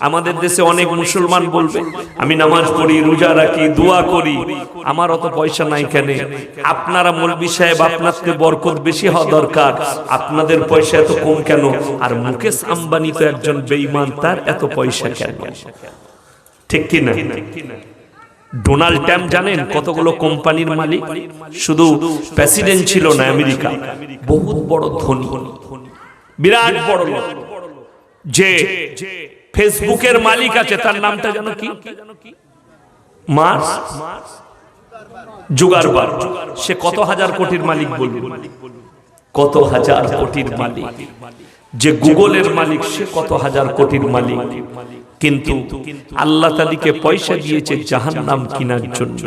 আমাদের দেশে অনেক মুসলমান বলবে, আমি নামাজ পড়ি, রোজা রাখি, দোয়া করি। আমার অত পয়সা নাই কেন? আপনারা মৌলবি সাহেব আপনাদের বরকত বেশি হওয়া দরকার। আপনাদের পয়সা এত কম কেন? আর মুকেশ আম্বানি তো একজন বেঈমান, তার এত পয়সা কেন? ঠিক কি না? ডোনাল্ড ট্রাম্প জানেন কতগুলো কোম্পানির মালিক? শুধু প্রেসিডেন্ট ছিল না আমেরিকা, বহুত বড় ধনী। বিরাট বড় লোক। যে ফেসবুকের মালিক আছে, তার নামটা যেন কি? মার্স সে কত হাজার কোটির মালিক বলবে কত হাজার কোটির মালিক। যে গুগলের মালিক, সে কত হাজার কোটির মালিক। কিন্তু আল্লাহ তালিকে পয়সা দিয়েছে জাহান নাম কিনার জন্য,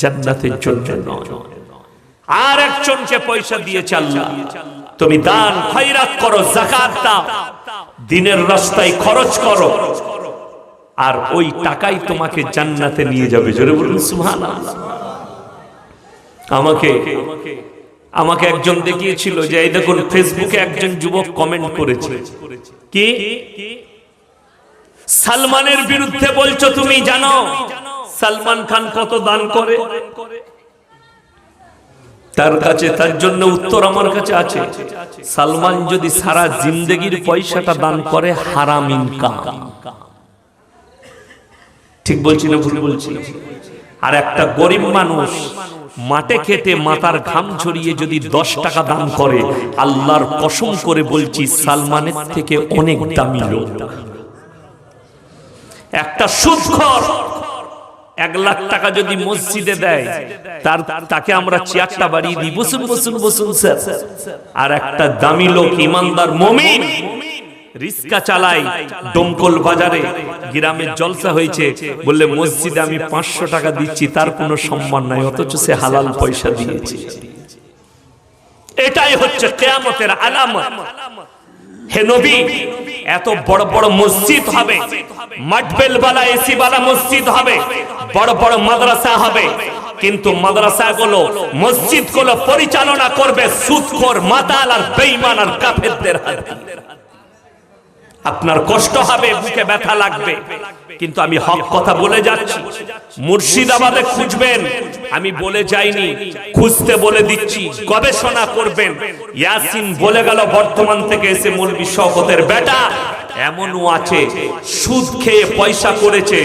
জান্নাতের জন্য নয়। আর একজনকে পয়সা দিয়েছে আল্লাহ। তুমি দান, খয়রাত করো, জাকাত দাও। দিনের রাস্তায় খরচ করো। আর ওই টাকাই তোমাকে জান্নাতে নিয়ে যাবে। জোরে বলুন, সুবহানাল্লাহ। আমাকে আমাকে একজন দেখিয়েছিল যে, এই দেখুন, ফেসবুকে একজন যুবক কমেন্ট করেছে। কি? সালমানের বিরুদ্ধে বলছো তুমি, জানো? সালমান খান কত দান করে? তার কাছে, তার জন্য উত্তর আমার কাছে আছে। সালমান যদি সারা জিন্দগির পয়সাটা দান করে, হারাম ইনকাম ঠিক বলছি না ভুল বলছি? আর একটা গরিব মানুষ মাঠে খেটে মাথার ঘাম ঝরিয়ে যদি দশ টাকা দান করে, আল্লাহর কসম করে বলছি, সালমানের থেকে অনেক দামি লোক। একটা সুদখর এক লাখ টাকা যদি মসজিদে দেয়, তার তাকে আমরা চেয়ারটা বাড়িয়ে দিই। বসুন বসুন বসুন, স্যার। আর একটা দামি লোক, ইমানদার মমিন রিস্কা চালাই ডমকল বাজারে। গ্রামের জলসা হয়েছে। বললে, মসজিদে আমি পাঁচশো টাকা দিচ্ছি, তার কোনো সম্মান নাই, অথচ সে হালাল পয়সা দিয়েছে। এটাই হচ্ছে কেয়ামতের আলামত। হে নবী এত বড় বড় মসজিদ হবে। মাটবেল বালা এসি বালা মসজিদ হবে। বড় বড় মাদ্রাসা হবে। কিন্তু মাদ্রাসা গুলো মসজিদগুলো পরিচালনা করবে সুদখোর মাতাল আর বেঈমান আর কাফেরদের হাতে। আপনার কষ্ট হবে, বুকে ব্যথা লাগবে। কিন্তু আমি হক কথা বলে যাচ্ছি। মুর্শিদাবাদে খুঁজবেন আমি বলে যাইনি, খুঁজতে বলে দিচ্ছি। গবেষণা করবেন? ইয়াসিন বলে গেল, বর্তমান থেকে এসে মৌলবি শওকতের বেটা। এমনও আছে, সুদ খেয়ে পয়সা করেছে,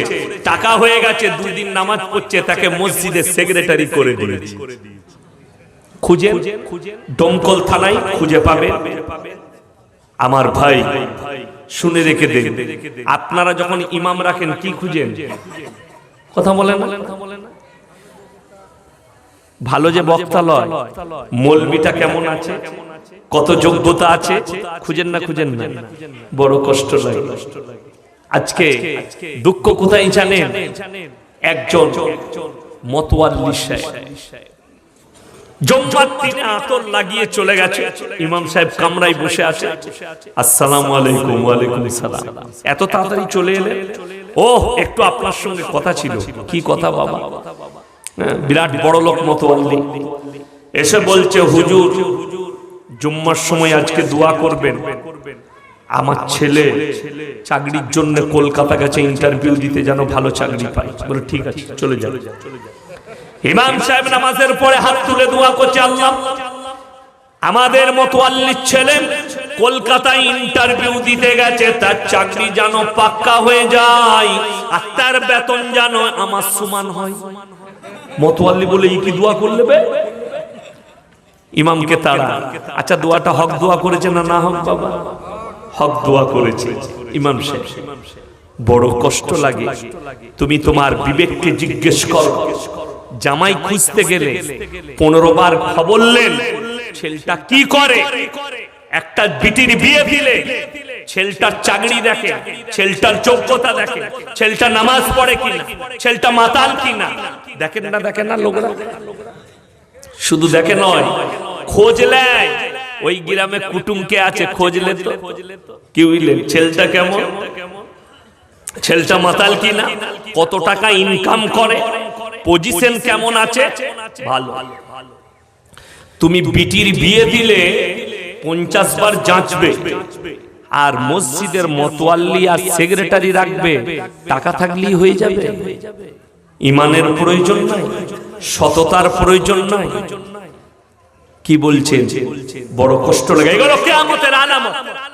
টাকা হয়ে গেছে দুই দিন নামাজ পড়ছে, তাকে মসজিদে সেক্রেটারি করে দিয়েছে। খুঁজে ডমকল থানায় খুঁজে পাবে আমার ভাই, শুনে রেখে দেন। আপনারা যখন ইমাম রাখেন, কি খুঁজেন? কথা বলেন না? ভালো যে বক্তা লয় মলবিটা কেমন আছে? কত যোগ্যতা আছে? খুঁজেন না খুঁজেন না বড় কষ্ট লাগে। আজকে দুঃখ কোথায় জানেন? একজন মতোয়াল্লি সাহেব জম্মার আতর লাগিয়ে চলে গেছে। ইমাম সাহেব কামরায় বসে আছে। আসসালামু আলাইকুম ওয়ালাইকুম সালাম এত তাড়াতাড়ি চলে এলেন? ও একটু আপনার সঙ্গে কথা ছিল। কি কথা বাবা? বিরাট বড় লোক মতো এসে বলছে, হুজুর, জুম্মার সময় আজকে দোয়া করবেন। আমার ছেলে চাকরির জন্য কলকাতা গেছে ইন্টারভিউ দিতে যেন ভালো চাকরি পায়। বলে, ঠিক আছে, চলে যাও। ইমাম সাহেব নামাজের পরে হাত তুলে দোয়া করছে, আল্লাহ, আমাদের মতো আল্লির ছেলে কলকাতায় ইন্টারভিউ দিতে গেছে, তার চাকরি যেন পাক্কা হয়ে যায়, আর তার বেতন যেন আমার সমান হয়। মতোয়াল্লি বলে ই কি দোয়া করলে ইমামকে তারা আচ্ছা দোয়াটা হক দোয়া করেছে না না হক বাবা? হক দোয়া করেছে, ইমাম সাহেব। বড় কষ্ট লাগে। তুমি তোমার বিবেককে জিজ্ঞেস করো। জামাই খুঁজতে গেলে পনেরো বার খবরলেন ছেলেটা কি করে? একটা বিটির বিয়ে দিলে ছেলেটার চাকরি দেখে, ছেলটার যোগ্যতা দেখে, ছেলটা নামাজ পড়ে কিনা, ছেলেটা মাতাল কিনা। দেখেন না দেখেন না লোকরা। শুধু দেখে নয়, খোঁজ ওই গ্রামে কুটুম কে আছে খোঁজলে তো। ছেলেটা কেমন? ছেলটা মাতাল কিনা? কত টাকা ইনকাম করে? পজিশন কেমন আছে? ভালো। তুমি বিটির বিয়ে দিলে পঞ্চাশ বার যাচবে। আর মসজিদের মতোয়াল্লি আর সেক্রেটারি রাখবে, টাকা থাকলেই হয়ে যাবে। ইমানের প্রয়োজন নাই, সততার প্রয়োজন নাই। কি বলছেন? বড় কষ্ট লাগে। এগুলো আলামত।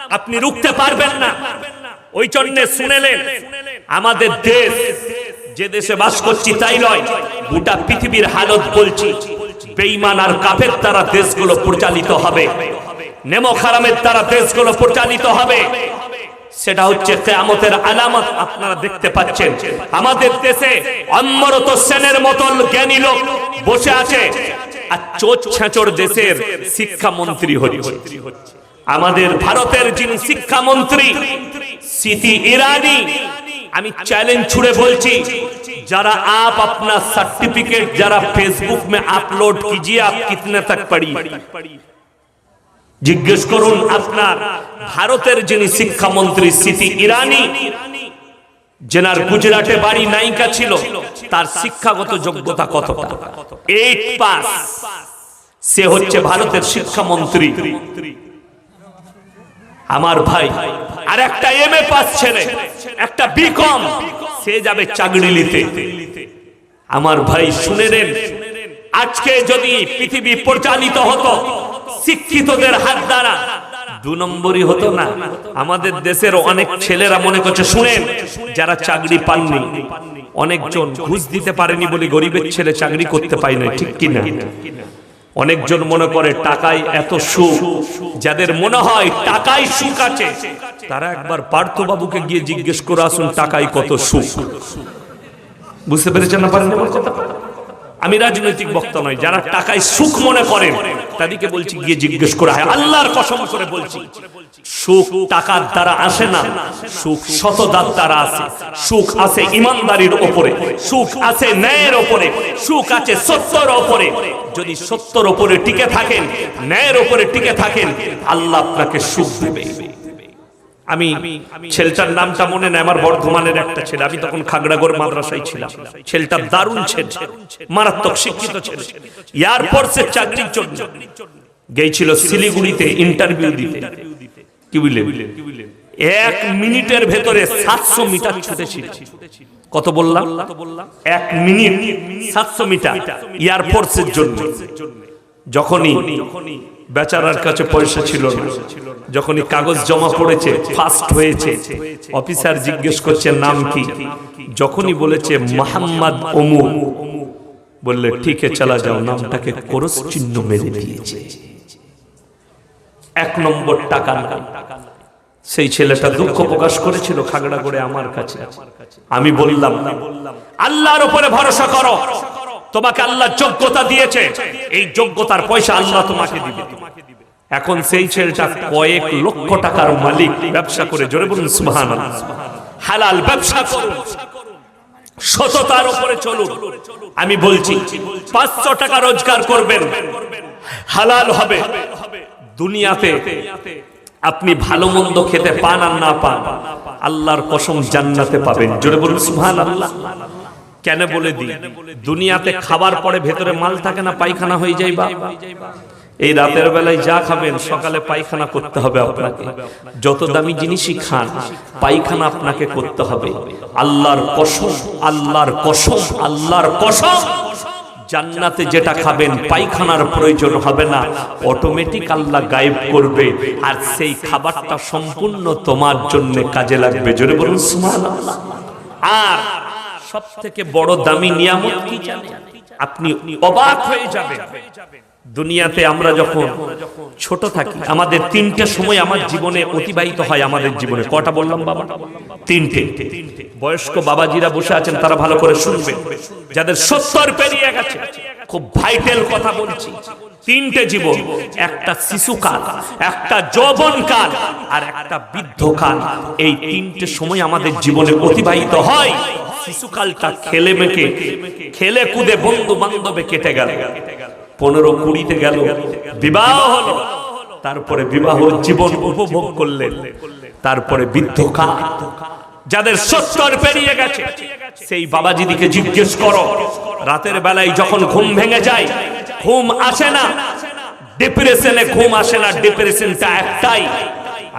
আপনি রুখতে পারবেন না। ওই জন্য শুনেলেন, আমাদের দেশ, যে দেশে বাস করছি তাই নয়, গোটা পৃথিবীর হালত বলছি, বেঈমান আর কাফের দ্বারা দেশগুলো পরিচালিত হবে। নেমো খারামের দ্বারা দেশগুলো পরিচালিত হবে সেটা হচ্ছে কেয়ামতের আলামত আপনারা দেখতে পাচ্ছেন আমাদের দেশে অমরত সেনের মতন জ্ঞানী লোক বসে আছে আর চোচ ছাঁচর দেশের শিক্ষামন্ত্রী হচ্ছে আমাদের ভারতের যিনি শিক্ষামন্ত্রী সিটি ইরানি আমি চ্যালেঞ্জ ছুড়ে বলছি जरा आप अपना सर्टिफिकेट जरा फेसबुक में अपलोड कीजिए आप कितने तक पढ़ी জিজ্ঞেস করুন আপনার ভারতের যিনি শিক্ষামন্ত্রী স্মৃতি ইরানি জেনার গুজরাটে বাড়ি নায়িকা ছিল, তার শিক্ষাগত যোগ্যতা এইট পাস সে হচ্ছে ভারতের শিক্ষামন্ত্রী। আমার ভাই, আর একটা এম এ পাস ছেলে, একটা বিকম সে যাবে চাকরি নিতে। আমার ভাই, শুনে নেন, আজকে যদি পৃথিবী পরিচালিত হতো শিক্ষিতদের হাত দ্বারা। দু নম্বরই হতো না, আমাদের দেশের অনেক ছেলেরা মনে করছে, শুনেন, যারা চাকরি পাননি, অনেকজন ঘুষ দিতে পারেনি বলে গরিবের ছেলে চাকরি করতে পায় না ঠিক কিনা? অনেকজন মনে করে, টাকায় এত সুখ, যাদের মনে হয় টাকায় সুখ আছে, তারা একবার পার্থবাবুকে গিয়ে জিজ্ঞেস করে আসুন, টাকায় কত সুখ? বুঝতে পেরেছেন না পারেন কথা আমি রাজনৈতিক বক্তা নয় যারা টাকায় সুখ মনে করেন, তাদেরকে বলছি, গিয়ে জিজ্ঞেস করা হয়, আল্লাহর কসম করে বলছি, সুখ টাকার দ্বারা আসে না, সুখ সততার দ্বারা আসে, সুখ আছে ইমানদারির ওপরে, সুখ আছে ন্যায়ের ওপরে, সুখ আছে সত্যর ওপরে। যদি সত্যর ওপরে টিকে থাকেন, ন্যায়ের ওপরে টিকে থাকেন, আল্লাহ আপনাকে সুখ দেবে। আমি ছেলেটার নামটা মনে নেই আমার বর্ধমানের একটা ছেলে। আমি তখন খাগড়াগড় মাদ্রাসায় ছিলাম। ছেলেটা দারুণ ছেলে। মারাত্মক শিক্ষিত ছেলে। এয়ারফোর্সের চাকরির জন্য গেছিল শিলিগুড়িতে ইন্টারভিউ দিতে। কি বুঝলেন এক মিনিটের ভেতরে সাতশো মিটার ছুটেছিল। কত বললাম? এক মিনিট সাতশো মিটার এয়ারফোর্সের জন্য যখনই বেচারার কাছে পয়সা ছিল না। যখনই কাগজ জমা পড়েছে ফার্স্ট হয়েছে, অফিসার জিজ্ঞেস করছে, নাম কি? যখনই বলেছে, মোহাম্মদ ওমু বললে, ঠিক চলা যাও। নামটাকে করস চিহ্ন মেরে দিয়েছে। এক নম্বর টাকা সেই ছেলেটা দুঃখ প্রকাশ করেছিল খাগড়া করে আমার কাছে। আমি বললাম, আল্লাহর উপরে ভরসা করো। তোমাকে আল্লাহ যোগ্যতা দিয়েছে। এই যোগ্যতার পয়সা আল্লাহ তোমাকে দিবে। এখন সেই ছেলেটা কয়েক লক্ষ টাকার মালিক, ব্যবসা করে জোরে বলুন সুবহান হালাল ব্যবসা করুন। সততার উপরে চলুন। আমি বলছি, পাঁচশো টাকা রোজগার করবেন। হালাল হবে। দুনিয়াতে আপনি ভালো মন্দ খেতে পান আর না পান, আল্লাহর কসম জান্নাতে পাবেন। জোরে বলুন সুবহান আল্লাহ কেন বলে দিই? দুনিয়াতে খাবার পরে ভেতরে মাল থাকে না পায়খানা হয়ে যায় বা এই রাতের বেলায় যা খাবেন সকালে পায়খানা করতে হবে আপনাকে। যত দামি জিনিসই খান পায়খানা আপনাকে করতে হবে। আল্লাহর কসম আল্লাহর কসম আল্লাহর কসম। জান্নাতে যেটা খাবেন পায়খানার প্রয়োজন হবে না। অটোমেটিক আল্লাহ গায়েব করবে। আর সেই খাবারটা সম্পূর্ণ তোমার জন্য কাজে লাগবে। জোরে বলুন সুবহানাল্লাহ। আর সব থেকে বড় দামি নিয়ামত কি জানেন? আপনি অবাক হয়ে যাবেন। দুনিয়াতে আমরা যখন ছোট থাকি, আমাদের তিনটে সময় আমার জীবনে অতিবাহিত হয় আমাদের জীবনে। কটা বললাম বাবা? তিনটে। বয়স্ক বাবাজিরা বসে আছেন, তারা ভালো করে শুনবেন। যাদের সত্তর পেরিয়ে গেছে, খুব ভাইটাল কথা বলছি। তিনটে জীবন, একটা শিশুকাল, একটা যৌবনকাল আর একটা বৃদ্ধকাল। এই তিনটে সময় আমাদের জীবনে অতিবাহিত হয়। শিশুকালটা খেলে মেকে খেলে কুদে বন্ধু বান্ধবে কেটে গেল। পনেরো কুড়িতে গেল, বিবাহ হলো। তারপরে বিবাহ জীবন উপভোগ করলেন। তারপরে বৃদ্ধকাল যাদের সত্তর পেরিয়ে গেছে, সেই বাবাজিদিকে জিজ্ঞেস করো, রাতের বেলায় যখন ঘুম ভেঙে যায়, ঘুম আসে না? ডিপ্রেশনে ঘুম আসে না? ডিপ্রেশনটা একটাই,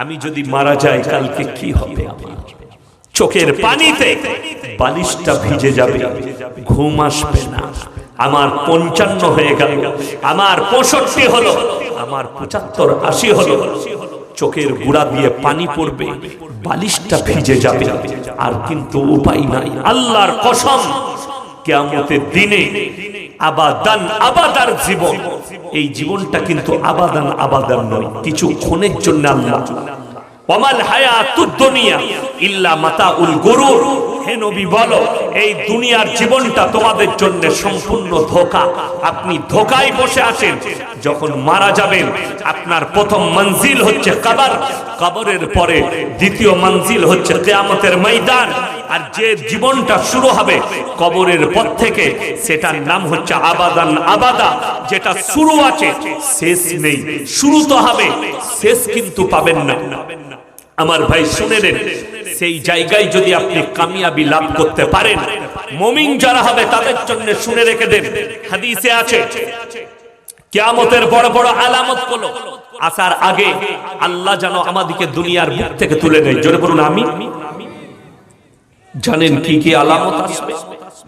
আমি যদি মারা যাই, কালকে কি হবে আমার? চোখের পানিতে বালিশটা ভিজে যাবে ঘুম আসবে না। আমার পঞ্চান্ন হয়ে গেল আমার পঁয়ষট্টি হলো আমার পঁচাত্তর আশি হলো। চোখের গুড়া দিয়ে পানি পড়বে বালিশটা ভিজে যাবে। আর কিন্তু উপায় নাই আল্লাহর কসম কেয়ামতের দিনে আবাদান আবাদার জীবন। এই জীবনটা কিন্তু আবাদান আবাদান নয় কিছু ক্ষণের জন্য আল্লাহ ওমাল ইল্লা মাতাউল গুরুর। হে নবী, বলো, এই দুনিয়ার জীবনটা তোমাদের জন্য সম্পূর্ণ ধোকা। আপনি ধোকায় বসে আছেন, যখন মারা যাবেন, আপনার প্রথম মঞ্জিল হচ্ছে কবর। কবরের পরে দ্বিতীয় মঞ্জিল হচ্ছে কিয়ামতের ময়দান। আর যে জীবনটা শুরু হবে কবরের পর থেকে, সেটার নাম হচ্ছে আবাদান আবাদা। যেটা শুরু আছে, শেষ নেই। শুরু তো হবে, শেষ কিন্তু পাবেন না। আমার ভাই শুনে নেন, সেই জায়গায় যদি আপনি কামিয়াবি লাভ করতে পারেন, মমিন যারা হবে তাদের জন্য শুনে রেখে দেন। হাদিসে আছে, কিয়ামতের বড় বড় আলামতগুলো আসার আগে আল্লাহ যেন আমাদেরকে দুনিয়ার বুক থেকে তুলে নেয়। জোরে বলুন আমি জানেন কি কি আলামত আসবে?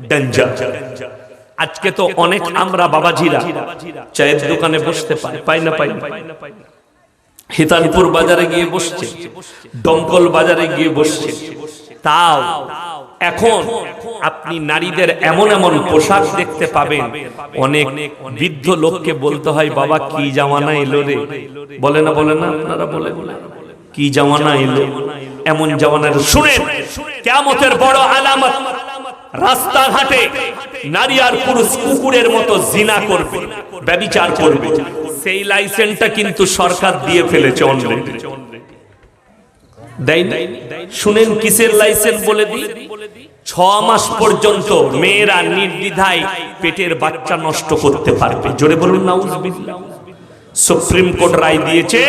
ডেঞ্জার। আজকে তো অনেক আমরা বাবাজিরা চায়ের দোকানে বসতে পাই পাই না পাই না। হিতানপুর বাজারে গিয়ে বসছে, দমকল বাজারে গিয়ে বসছে। তাও এখন আপনি নারীদের এমন এমন পোশাক দেখতে পাবেন। অনেক বৃদ্ধ লোককে বলতে হয়, বাবা, কি জামানা এলো রে? বলে না বলে না, আপনারা বলে কি জামানা এলো? এমন জামানা শুনেন কেমতের বড় আলামত। রাস্তাঘাটে নারী আর পুরুষ কুকুরের মতো জিনা করবে, ব্যবিচার করবে। সেই লাইসেন্সটা কিন্তু সরকার দিয়ে ফেলেছে শুনেন কিসের লাইসেন্স বলে দিই? ছ মাস পর্যন্ত মেয়েরা নির্দ্বিধায় পেটের বাচ্চা নষ্ট করতে পারবে। জোরে বলুন না সুপ্রিম কোর্ট রায় দিয়েছে,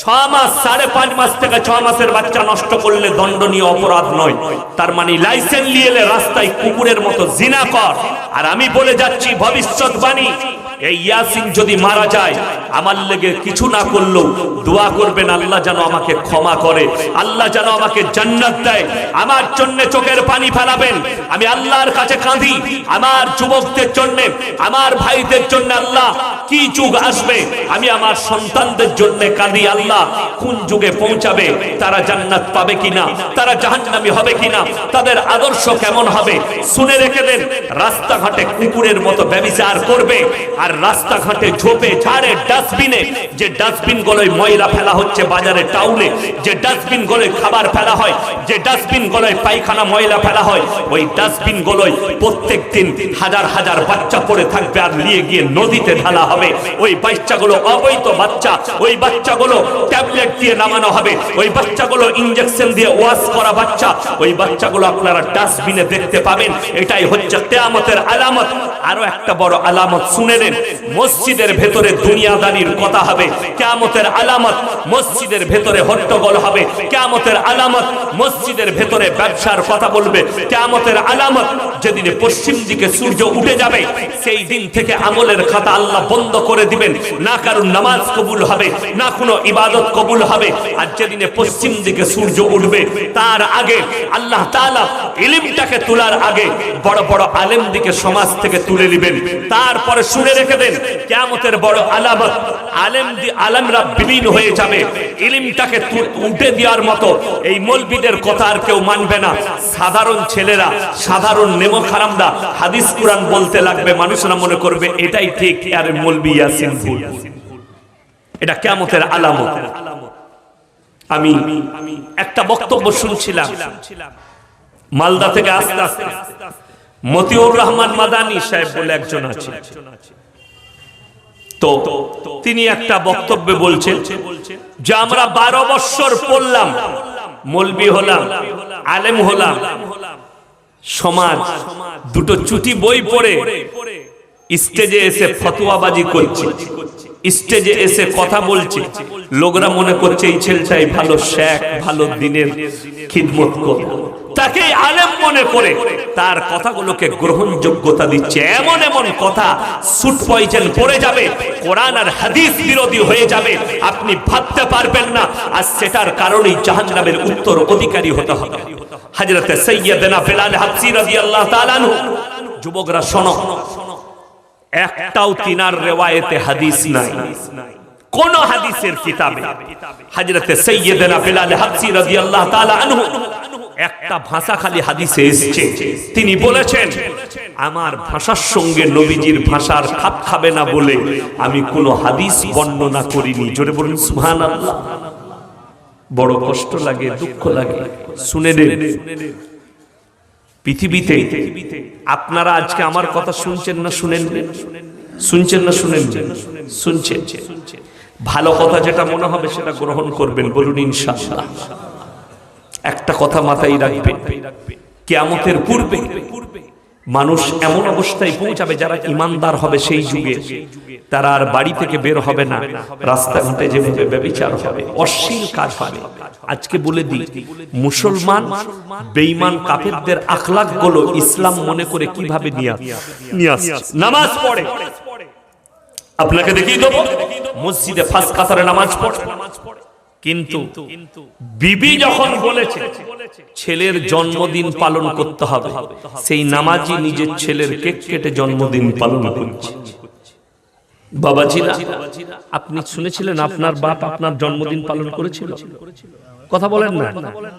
ছ মাস, সাড়ে পাঁচ মাস থেকে ছ মাসের বাচ্চা নষ্ট করলে দণ্ডনীয় অপরাধ নয়। তার মানে লাইসেন্স নিয়ে এলে রাস্তায় কুকুরের মতো জিনা কর। আর আমি বলে যাচ্ছি, ভবিষ্যৎবাণী। এই ইয়াসিন যদি মারা যায়, আমার লেগে কিছু না করলেও দোয়া করবেন, আল্লাহ যেন আমাকে ক্ষমা করে, আল্লাহ যেন আমাকে জান্নাত দেয়। আমার জন্য চোখের পানি ফেলাবেন, আমি আল্লাহর কাছে কাঁদি, আমার যুবকদের জন্য, আমার ভাইদের জন্য আল্লাহ কি যুগ আসবে? আমি আমার সন্তানদের জন্য কাঁদি, আল্লাহ কোন যুগে পৌঁছাবে? তারা জান্নাত পাবে কিনা? তারা জাহান্নামী হবে কিনা? তাদের আদর্শ কেমন হবে? শুনে রেখে দেন, রাস্তাঘাটে কুকুরের মতো ব্যবচার করবে রাস্তাঘাটে ঝোপে, ঝাড়ে, ডাস্টবিনে, যে ডাস্টবিন গুলোয় ময়লা ফেলা হচ্ছে বাজারে, টাউনে, যে ডাস্টবিন গুলোয় খাবার ফেলা হয়, যে ডাস্টবিন গলায় পায়খানা ময়লা ফেলা হয়, ওই ডাস্টবিন গুলোয় প্রত্যেক দিন হাজার হাজার বাচ্চা পড়ে থাকবে আর নিয়ে গিয়ে নদীতে ঢালা হবে। ওই বাচ্চাগুলো অবৈধ বাচ্চা, ওই বাচ্চাগুলো ট্যাবলেট দিয়ে নামানো হবে, ওই বাচ্চাগুলো ইনজেকশন দিয়ে ওয়াশ করা বাচ্চা, ওই বাচ্চাগুলো আপনারা ডাস্টবিনে দেখতে পাবেন। এটাই হচ্ছে তেয়ামতের আলামত। আরও একটা বড় আলামত শুনে নেন। মসজিদের ভেতরে দুনিয়াদারির কথা হবে। কেয়ামতের আলামত মসজিদের ভেতরে হট্টগোল হবে। কেয়ামতের আলামত মসজিদের ভেতরে ব্যবসার কথা বলবে। কেয়ামতের আলামত যেদিনে পশ্চিম দিকে সূর্য উঠে যাবে, সেই দিন থেকে আমলের খাতা আল্লাহ বন্ধ করে দিবেন। না কারণ নামাজ কবুল হবে, না কোনো ইবাদত কবুল হবে। আর যেদিনে পশ্চিম দিকে সূর্য উঠবে, তার আগে আল্লাহ তাআলা ইলিমটাকে তোলার আগে বড় বড় আলেম দিকে সমাজ থেকে তুলে নেবেন। তারপরে শুনে দেন। কেয়ামতের বড় আলামত আলেম আলেমরা বিলীন হয়ে যাবে। ইলিমটাকে উঠে দেওয়ার মতো এই মৌলবিদের কথা আর কেউ মানবে না। সাধারণ ছেলেরা, সাধারণ নেমো খারামরা হাদিস কুরআন বলতে লাগবে, মানুষরা মনে করবে এটাই ঠিক, আর মৌলবি ইয়াসিন ভুল। এটা কেয়ামতের আলামত। আমি একটা বক্তব্য শুনছিলাম। মালদা থেকে আস্তে আস্তে। মতিউর রহমান মাদানি সাহেব বলে একজন আছে তো তিনি একটা বক্তব্যে বলছেন, যে আমরা বারো বৎসর পড়লাম, মলবি হলাম, আলেম হলাম, সমাজ, দুটো চুটি বই পড়ে, স্টেজে এসে ফতুয়াবাজি করছে, স্টেজে এসে কথা বলছে লোকরা মনে করছে এই ছেলেটাই ভালো শেখ, ভালো দিনের খিদমত করে তাকে আলেম মনে করে তার কথাগুলোকে গ্রহণযোগ্যতা দিচ্ছে। এমন এমন কথা সুট পয়জন পড়ে যাবে, কোরআন আর হাদিস বিরোধী হয়ে যাবে, আপনি ভাবতে পারবেন না। আর সেটার কারণেই জাহান্নামের উত্তর অধিকারী হতে হবে। হযরতে সাইয়্যিদানা বেলাল হাবসি রাদিয়াল্লাহু তাআলা আনহু, যুবকরা শোনো, একটাও তিনার রেওয়ায়েতে হাদিস নাই। কোন হাদিসের কিতাবে হযরতে সাইয়্যিদানা বেলাল হাবসি রাদিয়াল্লাহু তাআলা আনহু। একটা ভাষা খালি হাদিসে এসেছে। তিনি বলেছেন আমার ভাষার সঙ্গে নবীজির ভাষার খাপ খাবে না বলে আমি কোনো হাদিস বর্ণনা করিনি। জোরে বলুন সুবহানাল্লাহ। বড় কষ্ট লাগে দুঃখ লাগে। শুনে নেন। পৃথিবীতে আপনারা আজকে আমার কথা শুনছেন না শুনেন? শুনছেন না শুনেন? শুনছেন। ভালো কথা যেটা মনে হবে সেটা গ্রহণ করবেন, বলুন ইনশাআল্লাহ। একটা কথা মাথায় রাখবেন কেয়ামতের পূর্বে মানুষ এমন অবস্থায় পৌঁছাবে যারা ইমানদার হবে সেই যুগে, তারা আর বাড়ি থেকে বের হবে না রাস্তাঘাটে যেভাবে ব্যবচার হবে, অশ্লীল কাজ হবে। আজকে বলে দিই, মুসলমান, বেঈমান কাফেরদের আখলাকগুলো ইসলাম মনে করে কীভাবে নিয়ে নিয়ে নামাজ পড়ে। আপনাকে দেখিয়ে দেবো, মসজিদে ফাঁস কাতারে নামাজ পড়ে। কিন্তু বিবি যখন বলেছে, ছেলের জন্মদিন পালন করতে হবে, সেই নামাজি নিজের ছেলের কেক কেটে জন্মদিন পালন করছে। বাবাজিরা আপনি শুনেছিলেন আপনার বাপ আপনার জন্মদিন পালন করেছিল? কথা বলেন না।